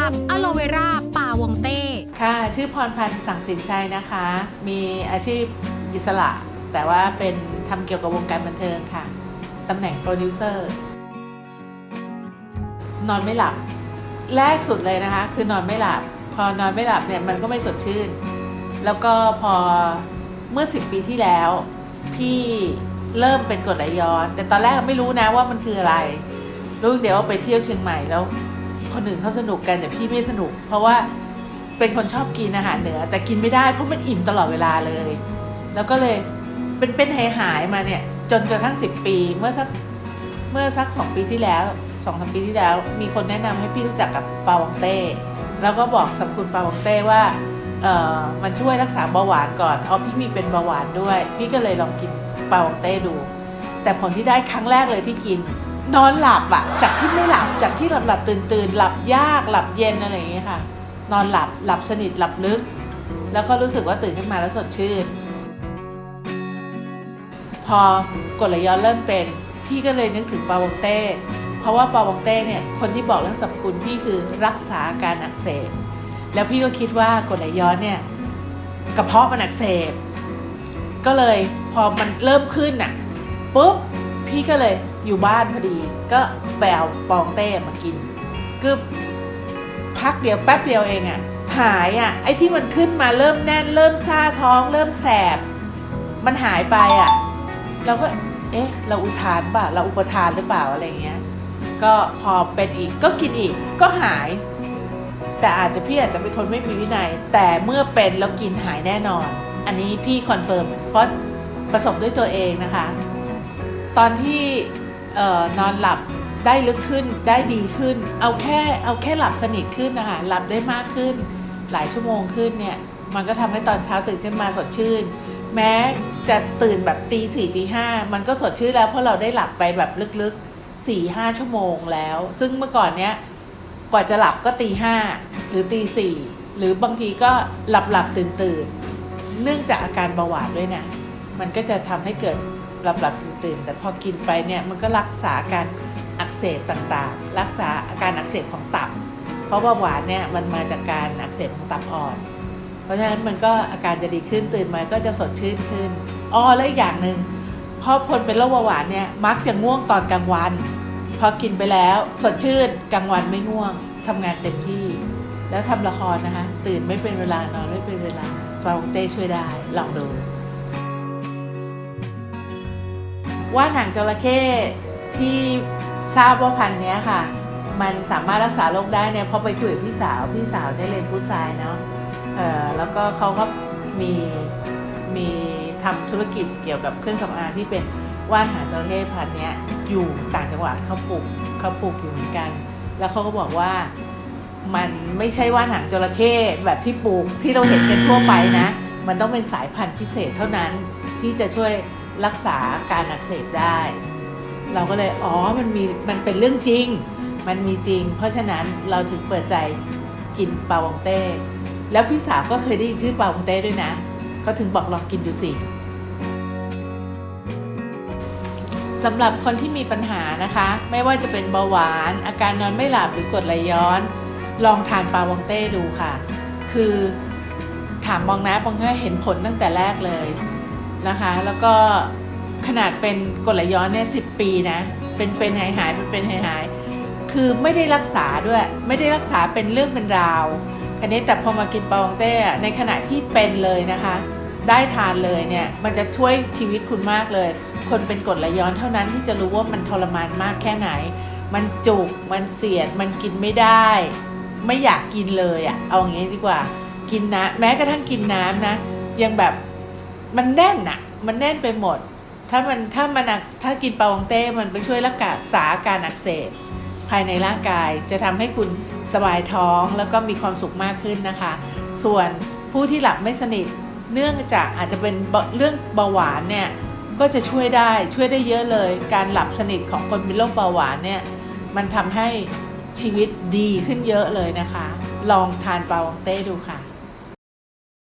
พอะโลเวราป่าวงเต้ ค่ะ ชื่อพรพันธ์สังสินชัยนะคะ มีอาชีพอิสระ แต่ว่าเป็นทำเกี่ยวกับวงการบันเทิงค่ะตำแหน่งโปรดิวเซอร์นอนไม่หลับ แรกสุดเลยนะคะ คือนอนไม่หลับ พอนอนไม่หลับเนี่ยมันก็ไม่สดชื่น แล้วก็พอเมื่อ 10 ปีที่แล้ว พี่เริ่มเป็นกรดไหลย้อน แต่ตอนแรกไม่รู้นะว่ามันคืออะไร รู้เดี๋ยวไปเที่ยวเชียงใหม่แล้ว คนอื่นเขาสนุกกันแต่พี่ไม่สนุก เพราะว่าเป็นคนชอบกินอาหารเหนือ แต่กินไม่ได้เพราะมันอิ่มตลอดเวลาเลย แล้วก็เลยเป็นเป็นหายหายมาเนี่ยจนจนทั้งสิบปีเมื่อสักเมื่อสักสองปีที่แล้วสองสามปีที่แล้ว มีคนแนะนำให้พี่รู้จักกับปาวังเต้แล้วก็บอกสรรพคุณปาวังเต้ว่าเออมันช่วยรักษาเบาหวานก่อนเอาพี่มีเป็นเบาหวานด้วย พี่ก็เลยลองกินปาวังเต้ดู แต่ผลที่ได้ครั้งแรกเลยที่กิน นอนหลับอะจากที่ไม่หลับจากที่หลับหลับตื่นตื่นหลับยากหลับเย็นอะไรอย่างเงี้ยค่ะ นอนหลับหลับสนิทหลับลึก แล้วก็รู้สึกว่าตื่นขึ้นมาแล้วสดชื่น พอกรดไหลย้อนเริ่มเป็น พี่ก็เลยนึกถึงปาวงเต้ เพราะว่าปาวงเต้เนี่ยคนที่บอกเรื่องสรรพคุณพี่คือรักษาอาการอักเสบแล้วพี่ก็คิดว่ากรดไหลย้อนเนี่ยกระเพาะมันอักเสบก็เลยพอมันเริ่มขึ้นน่ะปุ๊บพี่ก็เลย อยู่บ้านพอดี ก็ไปเอาปองเต้มากินกึบพักเดียวแป๊บเดียวเองอะ่ะหายอะ่ะไอ้ที่มันขึ้นมาเริ่มแน่น เริ่มซ่าท้อง เริ่มแสบ มันหายไปอะ่ะเราก็เอ๊ะ เราอุทานป่ะเราอุปทานหรือเปล่าอะไรเงี้ย ก็พอเป็นอีกก็กินอีกก็หาย แต่อาจจะพี่อาจจะเป็นคนไม่มีวินัย แต่เมื่อเป็นแล้วกินหายแน่นอน อันนี้พี่คอนเฟิร์มเพราะประสบด้วยตัวเองนะคะ ตอนที่ นอนหลับได้ลึกขึ้นได้ดีขึ้น เอาแค่เอาแค่หลับสนิทขึ้นนะคะหลับได้มากขึ้น หลายชั่วโมงขึ้นเนี่ยมันก็ทำให้ตอนเช้าตื่นขึ้นมาสดชื่น แม้จะตื่นแบบตีสี่ตีห้ามันก็สดชื่นแล้วเพราะเราได้หลับไปแบบลึกๆสี่ห้าชั่วโมงแล้ว ซึ่งเมื่อก่อนเนี้ยกว่าจะหลับก็ตีห้าหรือตีสี่หรือบางทีก็หลับหลับตื่นตื่นเนื่องจากอาการเบาหวานด้วยนะ มันก็จะทำให้เกิด หลับหลับตื่นตื่นแต่พอกินไปเนี่ยมันก็รักษาอาการอักเสบต่างๆ รักษาอาการอักเสบของตับ เพราะเบาหวานเนี่ยมันมาจากการอักเสบของตับอ่อน เพราะฉะนั้นมันก็อาการจะดีขึ้นตื่นมาก็จะสดชื่นขึ้นอ๋อและอีกอย่างหนึ่งพราะคนเป็นโรคเบาหวานเนี่ยมักจะง่วงตอนกลางวัน พอกินไปแล้วสดชื่นกลางวันไม่ง่วงทำงานเต็มที่ แล้วทำละครนะคะ ตื่นไม่เป็นเวลานอนไม่เป็นเวลาฟาเต้ช่วยได้ลองดู ว่านหางจระเข้ที่ทราบว่าพันธุ์นี้ค่ะ มันสามารถรักษาโรคได้เนี่ยเพราะไปคุยกับพี่สาวพี่สาวได้เรียนฟู้ดไซน์เนาะเออแล้วก็เขาก็มีมีทำธุรกิจเกี่ยวกับเครื่องสำอางที่เป็นว่านหางจระเข้พันธุ์นี้อยู่ต่างจังหวัดเขาปลูกเขาปลูกอยู่เหมือนกัน แล้วเขาก็บอกว่ามันไม่ใช่ว่านหางจระเข้แบบที่ปลูกที่เราเห็นกันทั่วไปนะ มันต้องเป็นสายพันธุ์พิเศษเท่านั้นที่จะช่วย รักษาการอักเสบได้ เราก็เลยอ๋อมันมีมันเป็นเรื่องจริง มันมีจริง เพราะฉะนั้นเราถึงเปิดใจกินปลาวองเต้ แล้วพี่สาวก็เคยได้ยินชื่อปลาวองเต้ด้วยนะเขาถึงบอกลองกินดูสิสำหรับคนที่มีปัญหานะคะ ไม่ว่าจะเป็นเบาหวาน อาการนอนไม่หลับหรือกรดไหลย้อน ลองทานปลาวองเต้ดูค่ะ คือถามมองนะมองนะเห็นผลตั้งแต่แรกเลย นะคะ แล้วก็ขนาดเป็นกรดไหลย้อนเนี่ยสิปีนะ เป็นเป็นหายหายเป็นเป็นหายหายคือไม่ได้รักษาด้วย ไม่ได้รักษาเป็นเรื่องเป็นราวคันนี้แต่พอมากินปองเต้ในขณะที่เป็นเลยนะคะ ได้ทานเลยเนี่ยมันจะช่วยชีวิตคุณมากเลย คนเป็นกรดไหลย้อนเท่านั้นที่จะรู้ว่ามันทรมานมากแค่ไหน มันจุกมันเสียด มันกินไม่ได้ ไม่อยากกินเลยอะ่ะเอาอย่างนี้ดีกว่า กินน้ำแม้กระทั่งกินน้ำนะ ยังแบบ มันแน่นอะมันแน่นไปหมด ถ้ามันถ้ามันอักถ้ากินปลาองเต้มันไปช่วยรักษาอาการอักเสบภายในร่างกายจะทำให้คุณสบายท้องแล้วก็มีความสุขมากขึ้นนะคะ ส่วนผู้ที่หลับไม่สนิทเนื่องจากอาจจะเป็นเรื่องเบาหวานเนี่ยก็จะช่วยได้ช่วยได้เยอะเลย การหลับสนิทของคนเป็นโรคเบาหวานเนี่ยมันทำให้ชีวิตดีขึ้นเยอะเลยนะคะ ลองทานปลาวังเต้ดูค่ะ